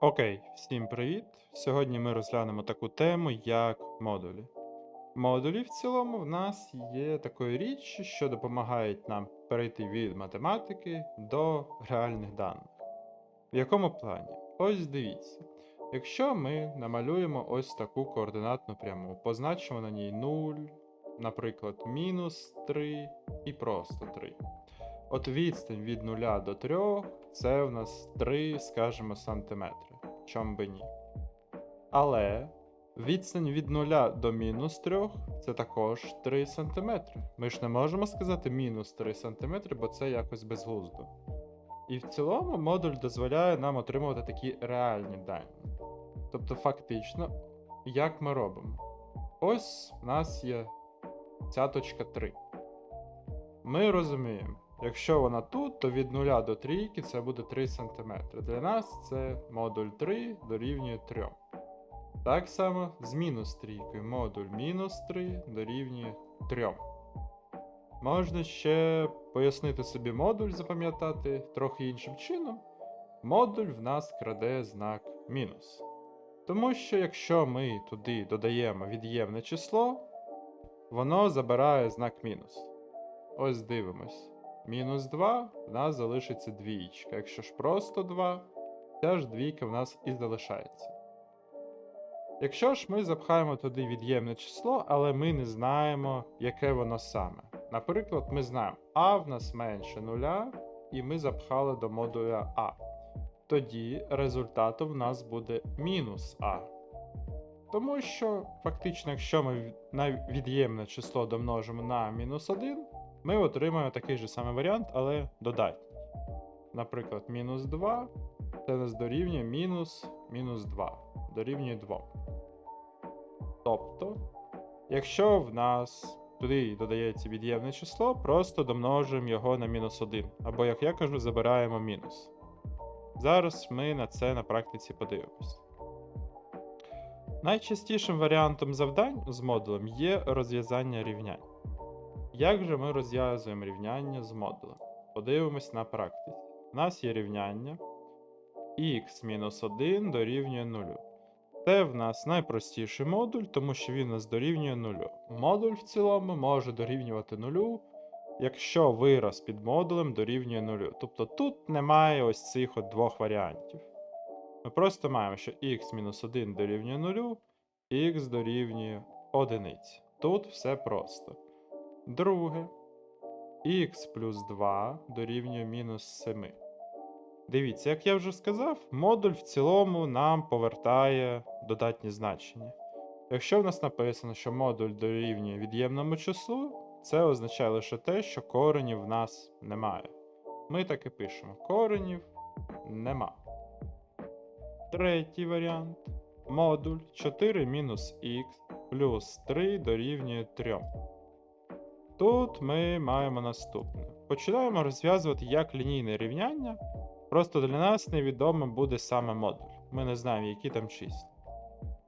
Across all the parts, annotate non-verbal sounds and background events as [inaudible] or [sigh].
Окей, всім привіт! Сьогодні ми розглянемо таку тему, як модулі. Модулі в цілому в нас є такою річчю, що допомагають нам перейти від математики до реальних даних. В якому плані? Ось дивіться. Якщо ми намалюємо ось таку координатну пряму, позначимо на ній 0, наприклад, мінус 3 і просто 3. От відстань від 0 до 3 це в нас 3, скажімо, сантиметри. Чом би ні. Але відстань від 0 до мінус 3 це також 3 сантиметри. Ми ж не можемо сказати мінус 3 сантиметри, бо це якось безглуздо. І в цілому модуль дозволяє нам отримувати такі реальні дані. Тобто, фактично, як ми робимо? Ось у нас є ця точка 3. Ми розуміємо, якщо вона тут, то від 0 до 3 це буде 3 см. Для нас це модуль 3 дорівнює 3. Так само з мінус трійкою модуль мінус 3 дорівнює 3. Можна ще пояснити собі модуль, запам'ятати трохи іншим чином. Модуль в нас краде знак мінус. Тому що якщо ми туди додаємо від'ємне число, воно забирає знак мінус. Ось дивимось. Мінус 2 в нас залишиться двічка. Якщо ж просто 2, ця ж двійка в нас і залишається. Якщо ж ми запхаємо туди від'ємне число, але ми не знаємо, яке воно саме. Наприклад, ми знаємо, а в нас менше нуля, і ми запхали до модуля А. Тоді результатом в нас буде мінус А. Тому що фактично, якщо ми від'ємне число домножимо на мінус 1, ми отримаємо такий же самий варіант, але додатній. Наприклад, мінус 2 це нас дорівнює мінус мінус 2, дорівнює 2. Тобто, якщо в нас туди додається від'ємне число, просто домножуємо його на мінус 1. Або, як я кажу, забираємо мінус. Зараз ми на це на практиці подивимось. Найчастішим варіантом завдань з модулем є розв'язання рівнянь. Як же ми розв'язуємо рівняння з модулем? Подивимось на практиці. У нас є рівняння x-1 дорівнює 0. Це в нас найпростіший модуль, тому що він нас дорівнює 0. Модуль в цілому може дорівнювати 0, якщо вираз під модулем дорівнює 0. Тобто тут немає ось цих от двох варіантів. Ми просто маємо, що x-1 дорівнює 0, x дорівнює 1. Тут все просто. Друге, х плюс 2 дорівнює мінус 7. Дивіться, як я вже сказав, модуль в цілому нам повертає додатні значення. Якщо в нас написано, що модуль дорівнює від'ємному числу, це означає лише те, що коренів в нас немає. Ми так і пишемо: коренів нема. Третій варіант. Модуль 4 мінус х плюс 3 дорівнює 3. Тут ми маємо наступне. Починаємо розв'язувати як лінійне рівняння. Просто для нас невідомо буде саме модуль. Ми не знаємо, які там числа.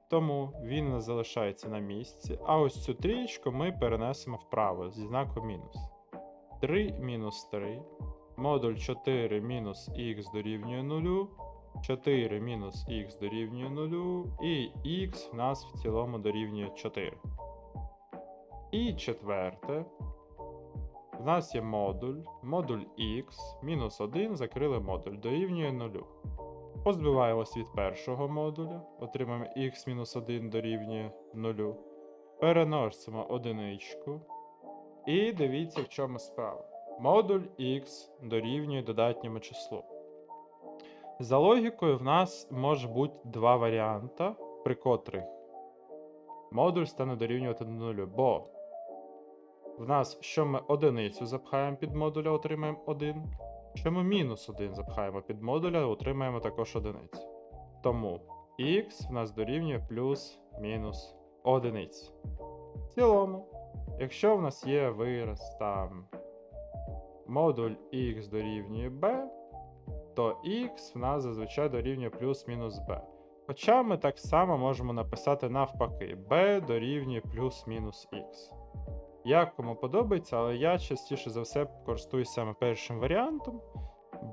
Тому він залишається на місці, а ось цю трієчку ми перенесемо вправо зі знаком мінус. 3 мінус 3. Модуль 4 мінус х дорівнює 0. 4 мінус х дорівнює 0. І х в нас в цілому дорівнює 4. І четверте. В нас є модуль, модуль x, мінус 1, закрили модуль, дорівнює 0. Позбиваємось від першого модуля, отримаємо x мінус 1 дорівнює 0. Переносимо одиничку. І дивіться, в чому справа. Модуль x дорівнює додатньому числу. За логікою, в нас може бути два варіанти, при котрих модуль стане дорівнювати 0, бо в нас, що ми одиницю запхаємо під модуля, отримаємо 1. Що ми мінус 1 запхаємо під модуля, отримаємо також одиницю. Тому х в нас дорівнює плюс мінус одиниць. В цілому, якщо в нас є вираз там модуль x дорівнює b, то x в нас зазвичай дорівнює плюс-мінус b. Хоча ми так само можемо написати навпаки, b дорівнює плюс-мінус x. Як кому подобається, але я частіше за все користуюсь саме першим варіантом.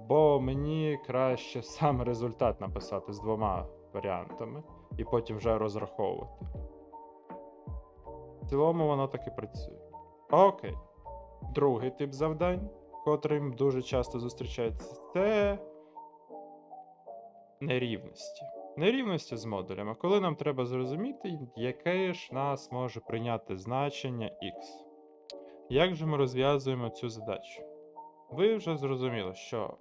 бо мені краще [laughs] сам результат написати з двома варіантами і потім вже розраховувати. В цілому воно так і працює. Окей. Другий тип завдань, котрим дуже часто зустрічається, це нерівності. Нерівності з модулями, коли нам треба зрозуміти, яке ж нас може прийняти значення x. Як же ми розв'язуємо цю задачу? Ви вже зрозуміли, що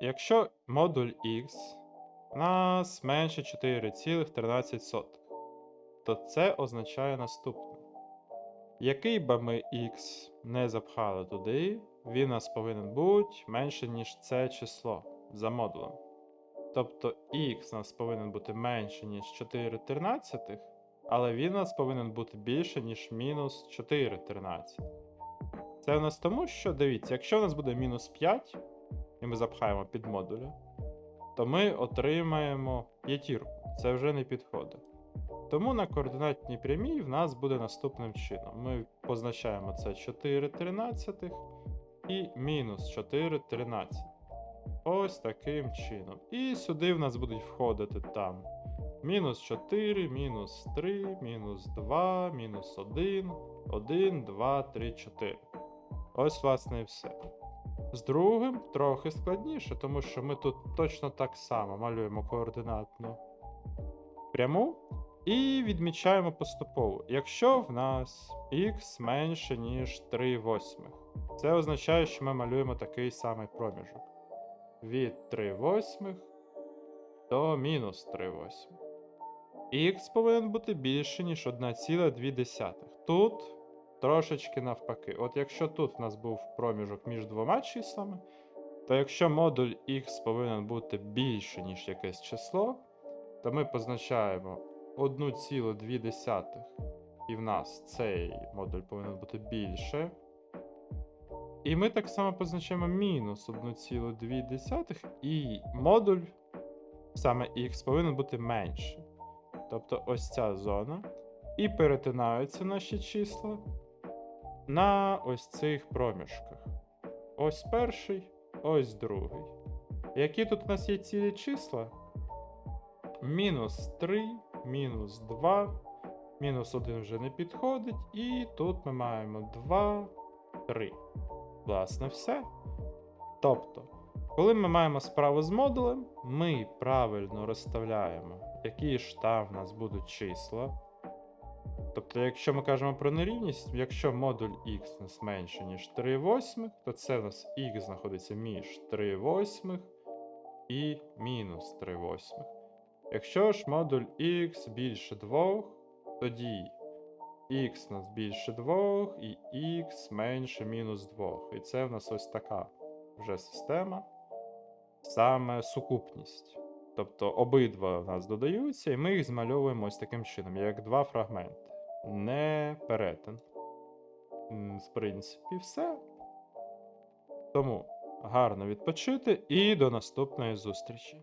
якщо модуль x у нас менше 4,13, то це означає наступне. Який би ми x не запхали туди, він у нас повинен бути менше, ніж це число за модулем. Тобто x у нас повинен бути менше, ніж 4 13, але він у нас повинен бути більше, ніж мінус 4 13. Це у нас тому, що дивіться, якщо у нас буде мінус 5, і ми запхаємо під модуля, то ми отримаємо п'ятірку. Це вже не підходить. Тому на координатній прямій в нас буде наступним чином. Ми позначаємо це 4 13 і мінус 4 13. Ось таким чином. І сюди в нас будуть входити там мінус 4, мінус 3, мінус 2, мінус 1, 1, 2, 3, 4. Ось, власне, і все. З другим трохи складніше, тому що ми тут точно так само малюємо координатну пряму і відмічаємо поступово. Якщо в нас x менше, ніж 3 восьмих, це означає, що ми малюємо такий самий проміжок. Від 3 восьмих до мінус 3 восьмих. Х повинен бути більше, ніж 1,2. Тут трошечки навпаки. От якщо тут в нас був проміжок між двома числами, то якщо модуль x повинен бути більше, ніж якесь число, то ми позначаємо 1,2, і в нас цей модуль повинен бути більше. І ми так само позначаємо мінус 1,2, і модуль, саме x, повинен бути менше. Тобто ось ця зона. І перетинаються наші числа на ось цих проміжках. Ось перший, ось другий. Які тут у нас є цілі числа? Мінус 3, мінус 2, мінус 1 вже не підходить, і тут ми маємо 2, 3. Власне, все. Тобто, коли ми маємо справу з модулем, ми правильно розставляємо, які ж там в нас будуть числа. Тобто, якщо ми кажемо про нерівність, якщо модуль x у нас менше, ніж 3 восьмих, то це у нас x знаходиться між 3 восьмих і мінус 3 восьмих. Якщо ж модуль x більше 2, тоді x у нас більше 2 і x менше мінус 2. І це в нас ось така вже система, саме сукупність. Тобто обидва в нас додаються, і ми їх змальовуємо ось таким чином, як два фрагменти. Не перетин. В принципі, все. Тому гарно відпочити і до наступної зустрічі.